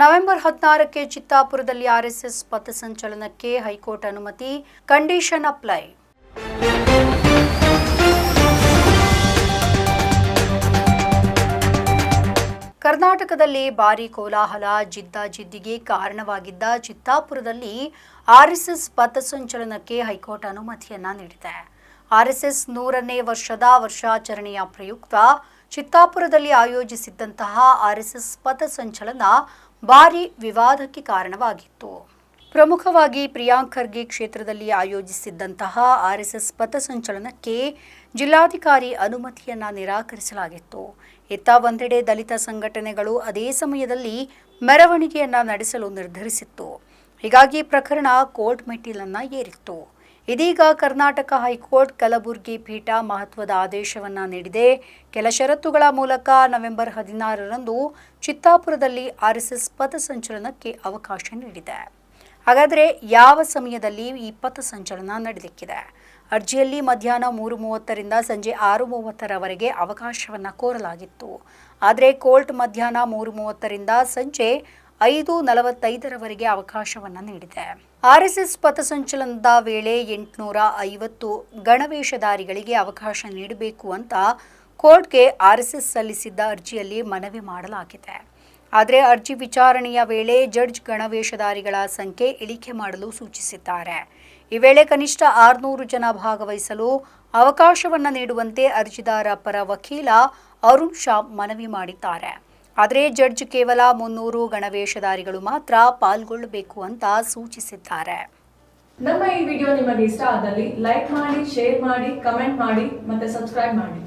November ಹದಿನಾರಕ್ಕೆ ಚಿತ್ತಾಪುರದಲ್ಲಿ RSS ಪಥಸಂಚಲನಕ್ಕೆ ಹೈಕೋರ್ಟ್ ಅನುಮತಿ, ಕಂಡೀಷನ್ ಅಪ್ಲೈ. ಕರ್ನಾಟಕದಲ್ಲಿ ಭಾರೀ ಕೋಲಾಹಲ ಜಿದ್ದಾಜಿದ್ದಿಗೆ ಕಾರಣವಾಗಿದ್ದ ಚಿತ್ತಾಪುರದಲ್ಲಿ ಆರ್ಎಸ್ಎಸ್ ಪಥಸಂಚಲನಕ್ಕೆ ಹೈಕೋರ್ಟ್ ಅನುಮತಿಯನ್ನ ನೀಡಿದೆ. ಆರ್ಎಸ್ಎಸ್ ನೂರನೇ ವರ್ಷದ ವರ್ಷಾಚರಣೆಯ ಪ್ರಯುಕ್ತ ಚಿತ್ತಾಪುರದಲ್ಲಿ ಆಯೋಜಿಸಿದ್ದಂತಹ ಆರ್ಎಸ್ಎಸ್ ಪಥಸಂಚಲನ ಭಾರಿ ವಿವಾದಕ್ಕೆ ಕಾರಣವಾಗಿತ್ತು. ಪ್ರಮುಖವಾಗಿ ಪ್ರಿಯಾಂಕ್ ಖರ್ಗೆ ಕ್ಷೇತ್ರದಲ್ಲಿ ಆಯೋಜಿಸಿದ್ದಂತಹ ಆರ್ಎಸ್ಎಸ್ ಪಥಸಂಚಲನಕ್ಕೆ ಜಿಲ್ಲಾಧಿಕಾರಿ ಅನುಮತಿಯನ್ನ ನಿರಾಕರಿಸಲಾಗಿತ್ತು. ಇತ್ತ ಒಂದೆಡೆ ದಲಿತ ಸಂಘಟನೆಗಳು ಅದೇ ಸಮಯದಲ್ಲಿ ಮೆರವಣಿಗೆಯನ್ನ ನಡೆಸಲು ನಿರ್ಧರಿಸಿತ್ತು. ಹೀಗಾಗಿ ಪ್ರಕರಣ ಕೋರ್ಟ್ ಮೆಟ್ಟಿಲನ್ನ ಏರಿತ್ತು. ಇದೀಗ ಕರ್ನಾಟಕ ಹೈಕೋರ್ಟ್ ಕಲಬುರಗಿ ಪೀಠ ಮಹತ್ವದ ಆದೇಶವನ್ನ ನೀಡಿದೆ. ಕೆಲ ಷರತ್ತುಗಳ ಮೂಲಕ ನವೆಂಬರ್ ಹದಿನಾರರಂದು ಚಿತ್ತಾಪುರದಲ್ಲಿ ಆರ್ಎಸ್ಎಸ್ ಪಥಸಂಚಲನಕ್ಕೆ ಅವಕಾಶ ನೀಡಿದೆ. ಹಾಗಾದರೆ ಯಾವ ಸಮಯದಲ್ಲಿ ಈ ಪಥಸಂಚಲನ ನಡೆದಿಕ್ಕಿದೆ ಅರ್ಜಿಯಲ್ಲಿ ಮಧ್ಯಾಹ್ನ ಮೂರು ಮೂವತ್ತರಿಂದ ಸಂಜೆ ಆರು ಮೂವತ್ತರವರೆಗೆ ಅವಕಾಶವನ್ನು ಕೋರಲಾಗಿತ್ತು. ಆದರೆ ಕೋರ್ಟ್ ಮಧ್ಯಾಹ್ನ ಮೂರು ಮೂವತ್ತರಿಂದ ಸಂಜೆ ಐದು ನಲವತ್ತೈದರವರೆಗೆ ಅವಕಾಶವನ್ನು ನೀಡಿದೆ. ಆರ್ಎಸ್ಎಸ್ ಪಥಸಂಚಲನದ ವೇಳೆ ಎಂಟುನೂರ ಐವತ್ತು ಗಣವೇಷಧಾರಿಗಳಿಗೆ ಅವಕಾಶ ನೀಡಬೇಕು ಅಂತ ಕೋರ್ಟ್ಗೆ ಆರ್ಎಸ್ಎಸ್ ಸಲ್ಲಿಸಿದ್ದ ಅರ್ಜಿಯಲ್ಲಿ ಮನವಿ ಮಾಡಲಾಗಿದೆ. ಆದರೆ ಅರ್ಜಿ ವಿಚಾರಣೆಯ ವೇಳೆ ಜಡ್ಜ್ ಗಣವೇಷಧಾರಿಗಳ ಸಂಖ್ಯೆ ಇಳಿಕೆ ಮಾಡಲು ಸೂಚಿಸಿದ್ದಾರೆ. ಈ ವೇಳೆ ಕನಿಷ್ಠ ಆರುನೂರು ಜನ ಭಾಗವಹಿಸಲು ಅವಕಾಶವನ್ನು ನೀಡುವಂತೆ ಅರ್ಜಿದಾರ ಪರ ವಕೀಲ ಅರುಣ್ ಶಾ ಮನವಿ ಮಾಡಿದ್ದಾರೆ. ಆದರೆ ಜಡ್ಜ್ ಕೇವಲ ಮುನ್ನೂರು ಗಣವೇಷಧಾರಿಗಳು ಮಾತ್ರ ಪಾಲ್ಗೊಳ್ಳಬೇಕು ಅಂತ ಸೂಚಿಸಿದ್ದಾರೆ. ನಮ್ಮ ಈ ವಿಡಿಯೋ ನಿಮಗೆ ಇಷ್ಟ ಆದಲ್ಲಿ ಲೈಕ್ ಮಾಡಿ, ಶೇರ್ ಮಾಡಿ, ಕಮೆಂಟ್ ಮಾಡಿ ಮತ್ತೆ ಸಬ್ಸ್ಕ್ರೈಬ್ ಮಾಡಿ.